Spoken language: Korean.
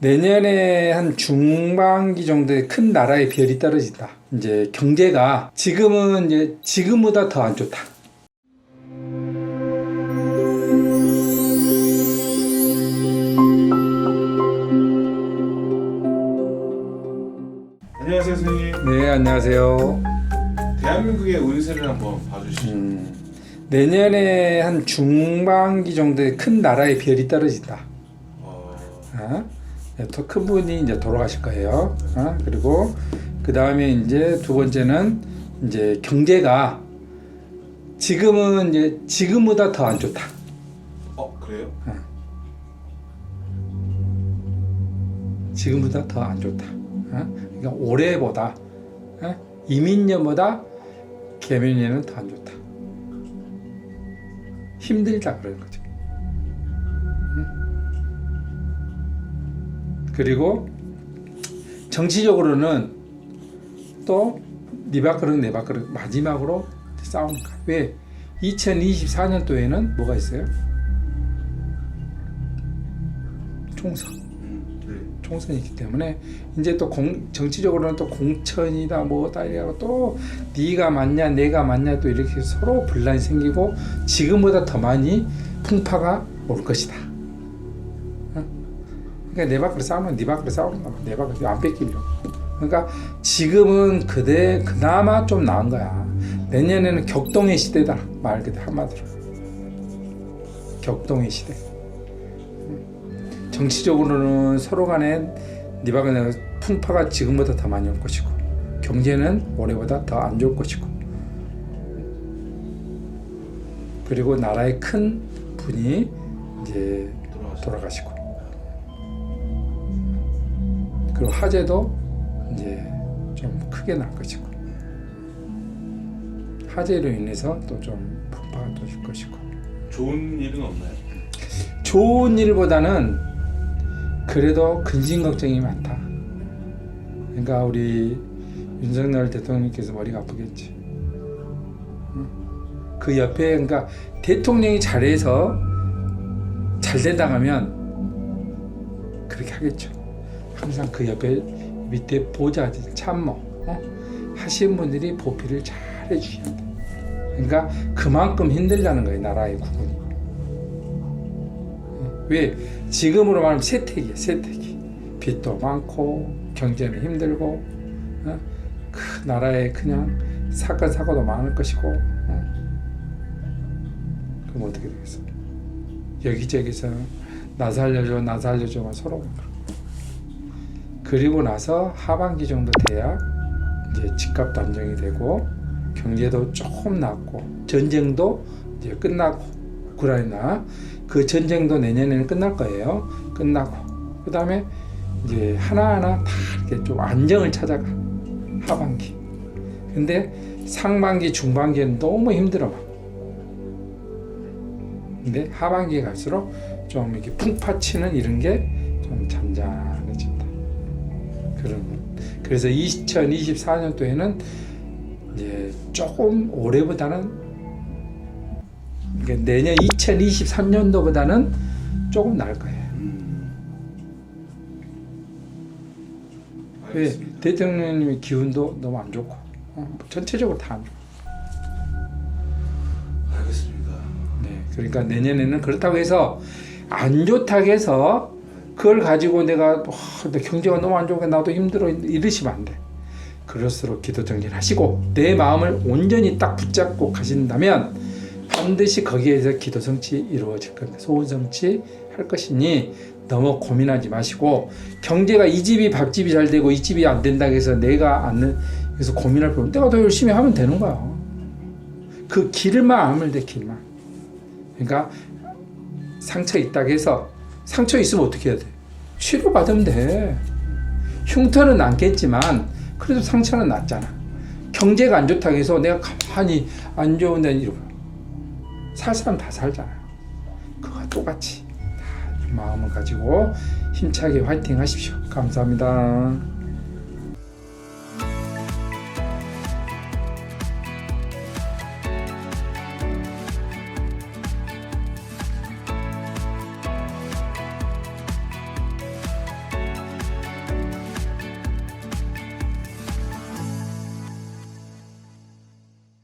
내년에 한 중반기 정도의 큰 나라의 별이 떨어진다. 이제 경제가 지금은 이제 지금보다 더 안 좋다. 안녕하세요 선생님 네, 안녕하세요. 대한민국의 운세를 한번 봐주시죠 음, 내년에 한 중반기 정도의 큰 나라의 별이 떨어진다. 어, 어? 더큰 분이 이제 돌아가실 거예요. 어? 그리고 그 다음에 이제 두 번째는 이제 경제가 지금은 이제 지금보다 더 안 좋다. 어 그래요? 지금보다 더 안 좋다. 어? 그러니까 올해보다 어? 이민년보다 개면년은 더 안 좋다. 힘들다 그런 거죠. 그리고 정치적으로는 또 네 밥그릇 내 밥그릇 마지막으로 싸우는 거야. 왜? 2024년도에는 뭐가 있어요? 총선. 음, 네. 총선이기 때문에 이제 또 공, 정치적으로는 또 공천이다 뭐다 이래고 또 네가 맞냐 내가 맞냐 또 이렇게 서로 분란이 생기고 지금보다 더 많이 풍파가 올 것이다. 어? 그러니까 내 밖으로 싸우면 네 밖으로 싸우는 거야. 내 밖으로 안 뺏기려고. 그러니까 지금은 그대 그나마 좀 나은 거야. 내년에는 격동의 시대다 말 그대로 한마디로. 격동의 시대. 정치적으로는 서로 간에 니바가 풍파가 지금보다 더 많이 올 것이고 경제는 올해보다 더 안 좋을 것이고 그리고 나라의 큰 분이 이제 돌아가시고 그리고 화재도 이제 좀 크게 날 것이고 화재로 인해서 또좀 풍파가 또 줄 것이고 좋은 일은 없나요? 좋은 일보다는 그래도 근심 걱정이 많다. 그러니까 우리 윤석열 대통령께서 머리가 아프겠지. 응? 그 옆에 그러니까 대통령이 잘해서 잘 된다면 그렇게 하겠죠. 항상 그 옆에 밑에 보좌진 참모 어? 하신 분들이 보필을 잘 해주셔야 돼. 그러니까 그만큼 힘들다는 거예요 나라의 구분이. 왜 지금으로 말하면 세택이야 세택이 빚도 많고 경제는 힘들고 어? 그 나라에 그냥 사건 사고도 많을 것이고 어? 그럼 어떻게 되겠어 여기저기서 나 살려줘 나 살려줘가 서로 그리고 나서 하반기 정도 돼야 이제 집값도 안정이 되고 경제도 조금 낫고 전쟁도 이제 끝나고 우크라이나 그 전쟁도 내년에는 끝날 거예요. 끝나고 그 다음에 이제 하나하나 다 이렇게 좀 안정을 찾아가 하반기. 근데 상반기, 중반기는 너무 힘들어 막. 근데 하반기에 갈수록 좀 이렇게 풍파치는 이런 게 좀 잔잔해진다. 그런 거. 그래서 2024년도에는 이제 조금 올해보다는 그러니까 내년 2023년도보다는 조금 나을 거예요. 음, 왜 알겠습니다 대통령님의 기운도 너무 안 좋고 어, 전체적으로 다 안 좋고. 알겠습니다 네, 그러니까 내년에는 그렇다고 해서 안 좋다고 해서 그걸 가지고 내가 와, 내 경제가 너무 안 좋으니까 나도 힘들어 이러시면 안 돼. 그럴수록 기도 정진하시고 내 마음을 온전히 딱 붙잡고 가신다면 반드시 거기에서 기도 성취 이루어질 겁니다. 소원 성취 할 것이니 너무 고민하지 마시고 경제가 이 집이 밥집이 잘 되고 이 집이 안 된다고 해서 내가 안 그래서 고민할 필요 내가 더 열심히 하면 되는 거야. 그 길만 알면 돼 길만. 그러니까 상처 있다고 해서 상처 있으면 어떻게 해야 돼? 치료 받으면 돼. 흉터는 남겠지만 그래도 상처는 났잖아. 경제가 안 좋다고 해서 내가 가만히 안 좋은데 이러고 살 사람 다 살잖아요. 그거 똑같이 다 마음을 가지고 힘차게 화이팅 하십시오. 감사합니다.